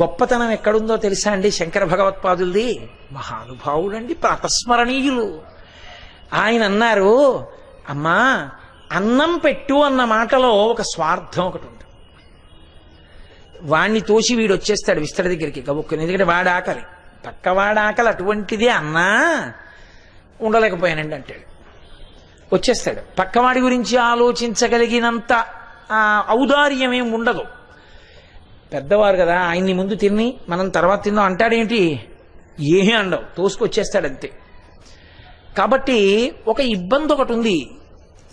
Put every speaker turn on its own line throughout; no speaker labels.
గొప్పతనం ఎక్కడుందో తెలుసా అండి శంకర భగవత్పాదులది? మహానుభావుడండి ప్రాతస్మరణీయులు ఆయన అన్నారు అమ్మా అన్నం పెట్టు అన్న మాటలో ఒక స్వార్థం ఒకటి ఉంది. వాణ్ణి తోసి వీడు వచ్చేస్తాడు విస్తర దగ్గరికి గబుక్కుని. ఎందుకంటే వాడు ఆకలి. పక్కవాడు ఆకలి అటువంటిదే అన్నా ఉండలేకపోయానండి అంటాడు. వచ్చేస్తాడు. పక్కవాడి గురించి ఆలోచించగలిగినంత ఔదార్యం ఏం ఉండదు. పెద్దవారు కదా ఆయన్ని ముందు తిని మనం తర్వాత తిందాం అంటాడేంటి? ఏమీ అండవు తోసుకొచ్చేస్తాడు అంతే కాబట్టి ఒక ఇబ్బంది ఒకటి ఉంది.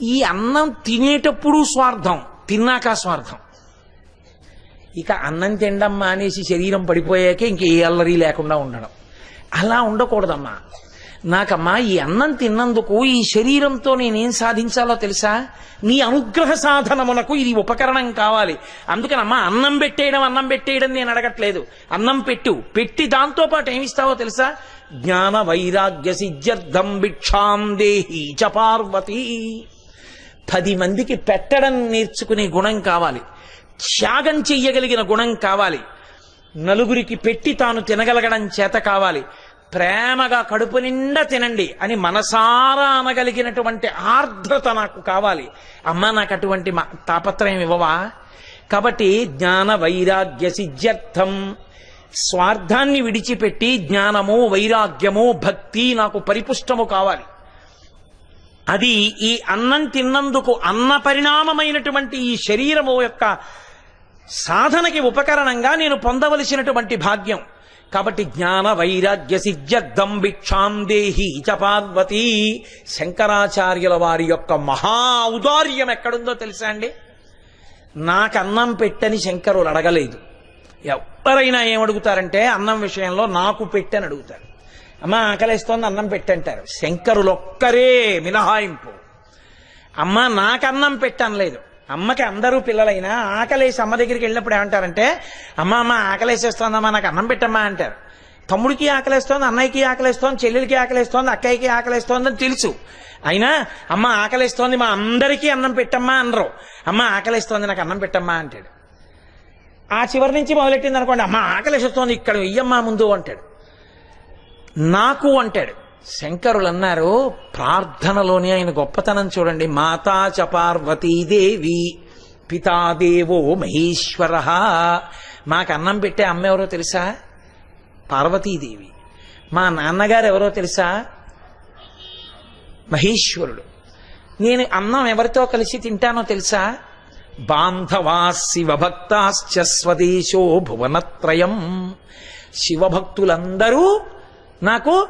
ఈ అన్నం తినేటప్పుడు స్వార్థం తిన్నాక స్వార్థం. ఇక అన్నం తినడం మానేసి శరీరం పడిపోయాకే ఇంక ఏ అల్లరి లేకుండా ఉండడం. అలా ఉండకూడదమ్మా. నాకమ్మా ఈ అన్నం తిన్నందుకు ఈ శరీరంతో నేనేం సాధించాలో తెలుసా? నీ అనుగ్రహ సాధనమునకు ఇది ఉపకరణం కావాలి. అందుకనమ్మా అన్నం పెట్టేయడం అన్నం పెట్టేయడం నేను అడగట్లేదు. అన్నం పెట్టు. పెట్టి దాంతో పాటు ఏమిస్తావో తెలుసా? జ్ఞాన వైరాగ్య సిద్ధ్యర్థం భిక్షాం దేహి చ పార్వతి. పది మందికి పెట్టడం నేర్చుకునే గుణం కావాలి. త్యాగం చెయ్యగలిగిన గుణం కావాలి. నలుగురికి పెట్టి తాను తినగలగడం చేత కావాలి. ప్రేమగా కడుపు నిండా తినండి అని మనసారా అనగలిగినటువంటి ఆర్ద్రత నాకు కావాలి. అమ్మ నాకు అటువంటి తాపత్రయం ఇవ్వవా? కాబట్టి జ్ఞాన వైరాగ్య సిద్ధ్యర్థం. స్వార్థాన్ని విడిచిపెట్టి జ్ఞానము వైరాగ్యము భక్తి నాకు పరిపుష్టము కావాలి. అది ఈ అన్నం తిన్నందుకు అన్న పరిణామమైనటువంటి ఈ శరీరము యొక్క సాధనకి ఉపకరణంగా నేను పొందవలసినటువంటి భాగ్యం. కాబట్టి జ్ఞాన వైరాగ్య సిద్ధ్యర్థం భిక్షాం దేహి చ పార్వతి. శంకరాచార్యుల వారి యొక్క మహా ఔదార్యం ఎక్కడుందో తెలుసా అండి? నాకు అన్నం పెట్టని శంకరులు అడగలేదు. ఎవరైనా ఏమడుగుతారంటే అన్నం విషయంలో నాకు పెట్టని అడుగుతారు. అమ్మ ఆకలిస్తోంది అన్నం పెట్టంటారు. శంకరులు ఒక్కరే మినహాయింపు. అమ్మ నాకు అన్నం పెట్టనలేదు. అమ్మకి అందరూ పిల్లలైనా ఆకలేసి అమ్మ దగ్గరికి వెళ్ళినప్పుడు ఏమంటారంటే అమ్మ అమ్మ ఆకలేసేస్తోందమ్మా నాకు అన్నం పెట్టమ్మా అంటారు. తమ్ముడికి ఆకలేస్తోంది అన్నయ్యకి ఆకలేస్తోంది చెల్లెలకి ఆకలేస్తోంది అక్కయ్యకి ఆకలేస్తోంది అని తెలుసు. అయినా అమ్మ ఆకలేస్తోంది మా అందరికీ అన్నం పెట్టమ్మా అనరు. అమ్మ ఆకలేస్తోంది నాకు అన్నం పెట్టమ్మా అంటాడు. ఆ చివరి నుంచి మొదలెట్టింది అనుకోండి అమ్మ ఆకలేసేస్తోంది ఇక్కడ ఇయ్యమ్మా ముందు అంటాడు. నాకు అంటాడు. శంకరులు అన్నారు ప్రార్థనలోని ఆయన గొప్పతనం చూడండి. మాతా చ పార్వతీదేవి పితాదేవో మహేశ్వర. మాకు అన్నం పెట్టే అమ్మ ఎవరో తెలుసా? పార్వతీదేవి మా నాన్నగారు ఎవరో తెలుసా? మహేశ్వరుడు. నేను అన్నం ఎవరితో కలిసి తింటానో తెలుసా? బాంధవా శివభక్తాశ్చ స్వదేశో భువనత్రయం. శివభక్తులందరూ నాకు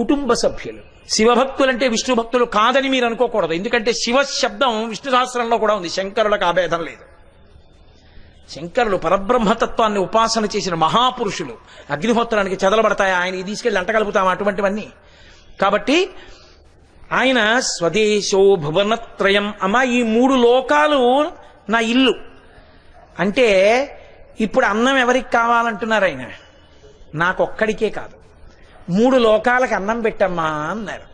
కుటుంబ సభ్యులు. శివభక్తులంటే విష్ణు భక్తులు కాదని మీరు అనుకోకూడదు. ఎందుకంటే శివ శబ్దం విష్ణు సహస్రంలో కూడా ఉంది. శంకరులకు ఆభేదం లేదు. శంకరులు పరబ్రహ్మతత్వాన్ని ఉపాసన చేసిన మహాపురుషులు. అగ్నిహోత్రానికి చెదలబడతాయి? ఆయన తీసుకెళ్ళి అంటగలుపుతాం అటువంటివన్నీ. కాబట్టి ఆయన స్వదేశో భువనత్రయం. అమ్మ ఈ మూడు లోకాలు నా ఇల్లు. అంటే ఇప్పుడు అన్నం ఎవరికి కావాలంటున్నారు ఆయన? నాకొక్కడికే కాదు. మూడు లోకాలకు అన్నం పెట్టమ్మా అన్నారు.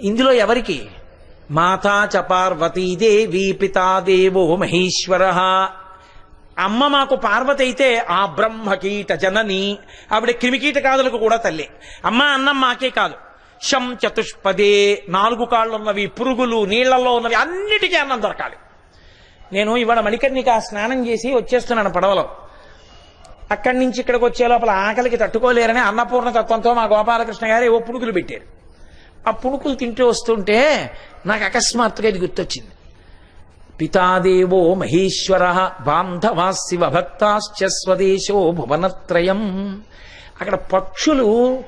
ఇందులో ఎవరికి? మాతా చ పార్వతీదేవి పితాదేవో మహేశ్వర. అమ్మ మాకు పార్వతి అయితే ఆ బ్రహ్మకీట జనని. ఆవిడ క్రిమికీటకాదులకు కూడా తల్లి. అమ్మ అన్నం మాకే కాదు. శం చతుష్పదే నాలుగు కాళ్ళు ఉన్నవి పురుగులు నీళ్ళలో ఉన్నవి అన్నిటికీ అన్నం దొరకాలి. నేను ఇవాళ మణికర్ణిక స్నానం చేసి వచ్చేస్తున్నాను పడవలో. అక్కడి నుంచి ఇక్కడికి వచ్చే లోపల ఆకలికి తట్టుకోలేరని అన్నపూర్ణ తత్వంతో మా గోపాలకృష్ణ గారు ఏవో పుణుకులు పెట్టారు. ఆ పుణుకులు తింటూ వస్తుంటే నాకు అకస్మాత్తుగా ఇది గుర్తొచ్చింది. పితాదేవో మహేశ్వర బాంధవా శివ భక్తాశ్చ స్వదేశో భువనత్రయం. అక్కడ పక్షులు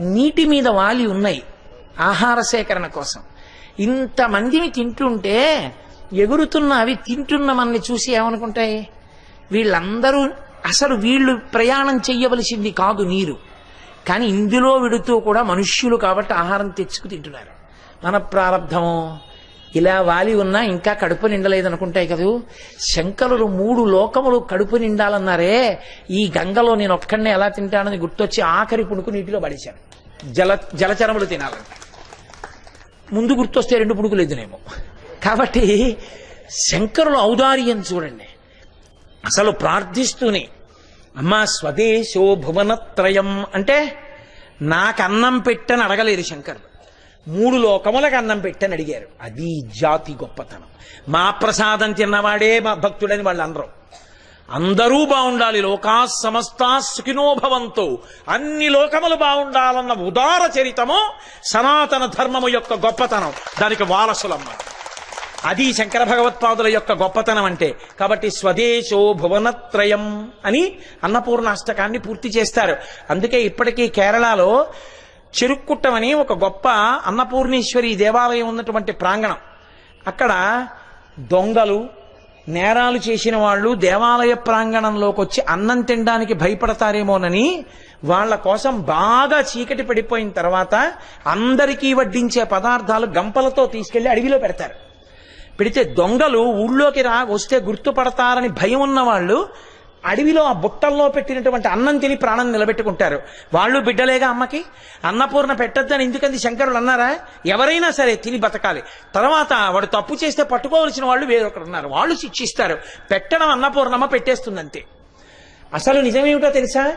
నీటి మీద వాలి ఉన్నాయి ఆహార సేకరణ కోసం. ఇంతమందిని తింటుంటే ఎగురుతున్న అవి తింటున్న మనల్ని చూసి ఏమనుకుంటాయి? వీళ్ళందరూ అసలు వీళ్ళు ప్రయాణం చెయ్యవలసింది కాదు నీరు. కానీ ఇందులో విడుతూ కూడా మనుష్యులు కాబట్టి ఆహారం తెచ్చుకు తింటున్నారు. మన ప్రారంధము ఇలా వాలి ఉన్నా ఇంకా కడుపు నిండలేదనుకుంటాయి కదూ? శంకరులు మూడు లోకములు కడుపు నిండాలన్నారే ఈ గంగలో నేను ఒక్కడనే ఎలా తింటానని గుర్తొచ్చి ఆఖరి పుణుకు నీటిలో పడేశాను. జల జలచరములు తినాలని. ముందు గుర్తొస్తే రెండు పుణుకులు ఎదునేమో కాబట్టి శంకరుల ఔదార్యం చూడండి. అసలు ప్రార్థిస్తూనే. అమ్మా స్వదేశో భువనత్రయం. అంటే నాకు అన్నం పెట్టని అడగలేదు శంకరుడు మూడు లోకములకు అన్నం పెట్టని అడిగారు. అది జాతి గొప్పతనం. మా ప్రసాదం తిన్నవాడే మా భక్తుడని వాళ్ళు అనరు అందరూ బాగుండాలి లోకా సమస్తా సుఖినోభవంతో అన్ని లోకములు బాగుండాలన్న ఉదార చరితము సనాతన ధర్మము యొక్క గొప్పతనం. దానికి వారసులమ్మ. అది శంకర భగవత్పాదుల యొక్క గొప్పతనం అంటే. కాబట్టి స్వదేశో భువనత్రయం అని అన్నపూర్ణాష్టకాన్ని పూర్తి చేస్తారు. అందుకే ఇప్పటికీ కేరళలో చెరుక్కుట్టమని ఒక గొప్ప అన్నపూర్ణేశ్వరి దేవాలయం ఉన్నటువంటి ప్రాంగణం. అక్కడ దొంగలు నేరాలు చేసిన వాళ్ళు దేవాలయ ప్రాంగణంలోకి వచ్చి అన్నం తినడానికి భయపడతారేమోనని వాళ్ళ కోసం బాగా చీకటి పడిపోయిన తర్వాత అందరికీ వడ్డించే పదార్థాలు గంపలతో తీసుకెళ్ళి అడవిలో పెడతారు. పెడితే దొంగలు ఊళ్ళోకి రా వస్తే గుర్తుపడతారని భయం ఉన్నవాళ్ళు అడవిలో ఆ బుట్టల్లో పెట్టినటువంటి అన్నం తిని ప్రాణం నిలబెట్టుకుంటారు. వాళ్ళు బిడ్డలేగా అమ్మకి? అన్నపూర్ణ పెట్టొద్దని ఎందుకంది శంకరులు అన్నారా? ఎవరైనా సరే తిని బతకాలి. తర్వాత వాడు తప్పు చేస్తే పట్టుకోవలసిన వాళ్ళు వేరొకరు ఉన్నారు. వాళ్ళు శిక్షిస్తారు. పెట్టడం అన్నపూర్ణమ్మ పెట్టేస్తుందంతే. అసలు నిజమేమిటో తెలుసా?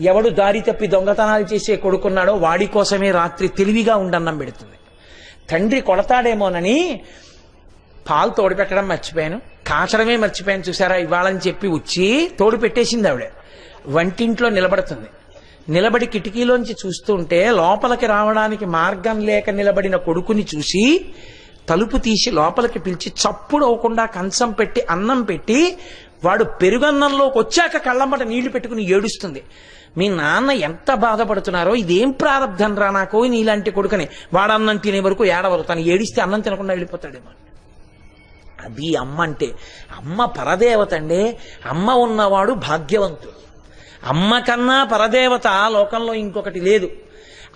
ఎవడు దారి తప్పి దొంగతనాలు చేసే కొడుకున్నాడో వాడి కోసమే రాత్రి తెలివిగా ఉండన్నం పెడుతుంది. తండ్రి కొడతాడేమోనని పాలు తోడుపెట్టడం మర్చిపోయాను. కాచడమే మర్చిపోయాను చూసారా? ఇవ్వాలని చెప్పి వచ్చి తోడు పెట్టేసింది ఆవిడ. వంటింట్లో నిలబడుతుంది. నిలబడి కిటికీలోంచి చూస్తుంటే లోపలికి రావడానికి మార్గం లేక నిలబడిన కొడుకుని చూసి తలుపు తీసి లోపలికి పిలిచి చప్పుడు అవ్వకుండా కంచం పెట్టి అన్నం పెట్టి వాడు పెరుగన్నంలోకి వచ్చాక కళ్ళంబట నీళ్ళు పెట్టుకుని ఏడుస్తుంది. మీ నాన్న ఎంత బాధపడుతున్నారో ఇదేం ప్రారంధం రా నాకు నీలాంటి కొడుకని. వాడు అన్నం తినే వరకు ఏడవరు. తను ఏడిస్తే అన్నం తినకుండా వెళ్ళిపోతాడేమో అది అమ్మ అంటే అమ్మ పరదేవత అండి. అమ్మ ఉన్నవాడు భాగ్యవంతుడు. అమ్మ కన్నా పరదేవత లోకంలో ఇంకొకటి లేదు.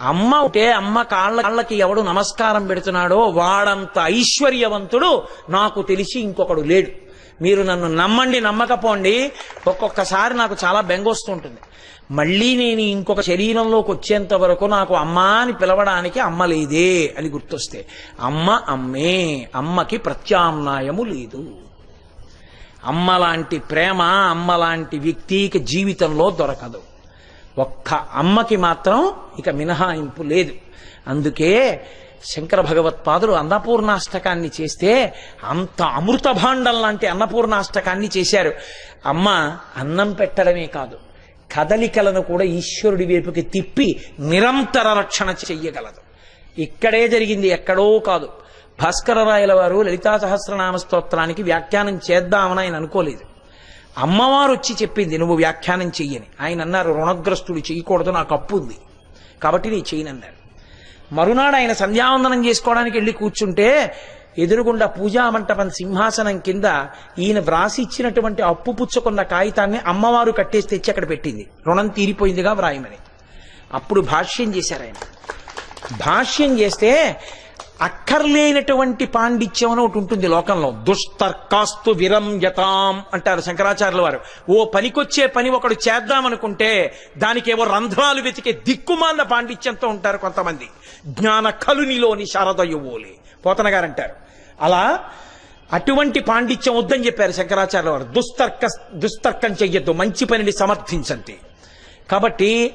అమ్మ ఉంటే అమ్మ కాళ్ళ కాళ్ళకి ఎవడు నమస్కారం పెడుతున్నాడో వాడంత ఐశ్వర్యవంతుడు నాకు తెలిసి ఇంకొకడు లేడు. మీరు నన్ను నమ్మండి నమ్మకపోండి ఒక్కొక్కసారి నాకు చాలా బెంగొస్తుంటుంది మళ్ళీ నేను ఇంకొక శరీరంలోకి వచ్చేంత వరకు నాకు అమ్మ అని పిలవడానికి అమ్మ లేదే అని గుర్తొస్తే అమ్మ అమ్మే అమ్మకి ప్రత్యామ్నాయము లేదు. అమ్మలాంటి ప్రేమ అమ్మలాంటి వ్యక్తికి జీవితంలో దొరకదు. ఒక్క అమ్మకి మాత్రం ఇక మినహాయింపు లేదు. అందుకే శంకర భగవత్పాదులు అన్నపూర్ణాష్టకాన్ని చేస్తే అంత అమృత భాండం లాంటి అన్నపూర్ణాష్టకాన్ని చేశారు. అమ్మ అన్నం పెట్టడమే కాదు కదలికలను కూడా ఈశ్వరుడి వైపుకి తిప్పి నిరంతర రక్షణ చెయ్యగలదు. ఇక్కడే జరిగింది ఎక్కడో కాదు. భాస్కరరాయల వారు లలితా సహస్రనామ స్తోత్రానికి వ్యాఖ్యానం చేద్దామని ఆయన అనుకోలేదు. అమ్మవారు వచ్చి చెప్పింది నువ్వు వ్యాఖ్యానం చెయ్యని. ఆయన అన్నారు రుణగ్రస్తుడు చేయకూడదు నాకు అప్పు ఉంది. కాబట్టి నీ చేయనన్నారు మరునాడు ఆయన సంధ్యావందనం చేసుకోవడానికి వెళ్ళి కూర్చుంటే ఎదురుగుండా పూజా మంటపం సింహాసనం కింద ఈయన వ్రాసి ఇచ్చినటువంటి అప్పు పుచ్చుకున్న కాగితాన్ని అమ్మవారు కట్టేసి తెచ్చి అక్కడ పెట్టింది. రుణం తీరిపోయిందిగా వ్రాయమని. అప్పుడు భాష్యం చేశారు ఆయన. భాష్యం చేస్తే అక్కర్లేనటువంటి పాండిత్యం అని ఒకటి ఉంటుంది లోకంలో. దుస్తర్కాస్తు విరంయతాం అంటారు శంకరాచార్యుల వారు. ఓ పనికొచ్చే పని ఒకడు చేద్దామనుకుంటే దానికేవో రంధ్రాలు వెతికే దిక్కుమాల పాండిత్యంతో ఉంటారు కొంతమంది. జ్ఞాన కలునిలోని శారదయువోలే. పోతన గారు అంటారు అలా అటువంటి పాండిత్యం వద్దని చెప్పారు శంకరాచార్యుల వారు. దుస్తర్క దుస్తర్కం చెయ్యొద్దు మంచి పనిని సమర్థించండి. కాబట్టి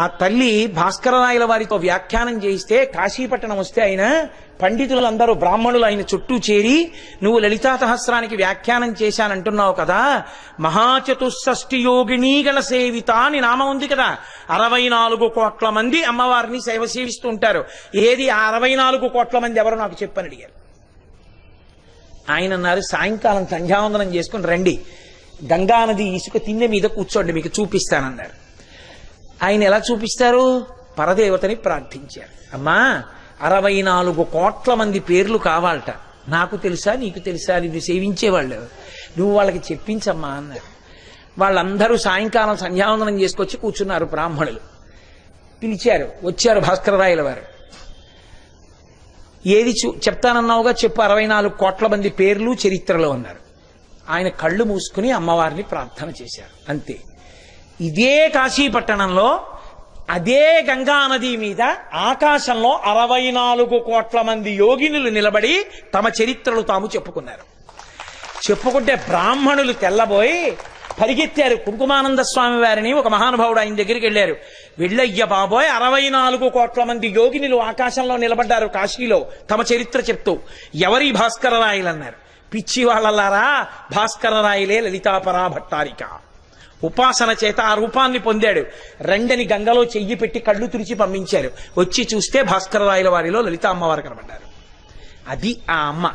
ఆ తల్లి భాస్కరరాయల వారితో వ్యాఖ్యానం చేయిస్తే కాశీపట్టణం వస్తే ఆయన పండితులందరూ బ్రాహ్మణులు ఆయన చుట్టూ చేరి నువ్వు లలితా సహస్రానికి వ్యాఖ్యానం చేశానంటున్నావు కదా మహాచతుషష్ఠి యోగిని గణ సేవిత అని నామం ఉంది కదా. అరవై నాలుగు కోట్ల మంది అమ్మవారిని సేవ సేవిస్తూ ఉంటారు. ఏది ఆ అరవై నాలుగు కోట్ల మంది ఎవరో నాకు చెప్పని అడిగారు. ఆయన అన్నారు సాయంకాలం సంధ్యావందనం చేసుకుని రండి. గంగానది ఇసుక తిన్నె మీద కూర్చోండి మీకు చూపిస్తానన్నారు. ఆయన ఎలా చూపిస్తారు? పరదేవతని ప్రార్థించారు. అమ్మా అరవై నాలుగు కోట్ల మంది పేర్లు కావాలట. నాకు తెలుసా నీకు తెలుసా నిన్ను సేవించేవాళ్ళు. నువ్వు వాళ్ళకి చెప్పించమ్మా అన్నారు. వాళ్ళందరూ సాయంకాలం సంధ్యావందనం చేసుకొచ్చి కూర్చున్నారు బ్రాహ్మణులు. పిలిచారు. వచ్చారు భాస్కరరాయల వారు. ఏది చూ చెప్తానన్నావుగా చెప్పు అరవై నాలుగు కోట్ల మంది పేర్లు చరిత్రలో ఉన్నారు. ఆయన కళ్ళు మూసుకుని అమ్మవారిని ప్రార్థన చేశారు. అంతే. ఇదే కాశీపట్టణంలో అదే గంగా నది మీద ఆకాశంలో అరవై నాలుగు కోట్ల మంది యోగినులు నిలబడి తమ చరిత్రలు తాము చెప్పుకున్నారు. చెప్పుకుంటే బ్రాహ్మణులు తెల్లబోయి పరిగెత్తారు. కుంకుమానంద స్వామి వారిని ఒక మహానుభావుడు ఆయన దగ్గరికి వెళ్ళారు. వెళ్ళయ్య బాబోయ్ అరవై నాలుగు కోట్ల మంది యోగినులు ఆకాశంలో నిలబడ్డారు కాశీలో. తమ చరిత్ర చెప్తూ. ఎవరి భాస్కర రాయలు అన్నారు పిచ్చి వాళ్ళలారా భాస్కర రాయలే లలితాపరా భట్టారిక. ఉపాసన చేత ఆ రూపాన్ని పొందాడు. రెండని గంగలో చెయ్యి పెట్టి కళ్ళు తుడిచి పంపించారు. వచ్చి చూస్తే భాస్కర రాయల వారిలో లలిత అమ్మవారు కనబడ్డారు. అది ఆ అమ్మ.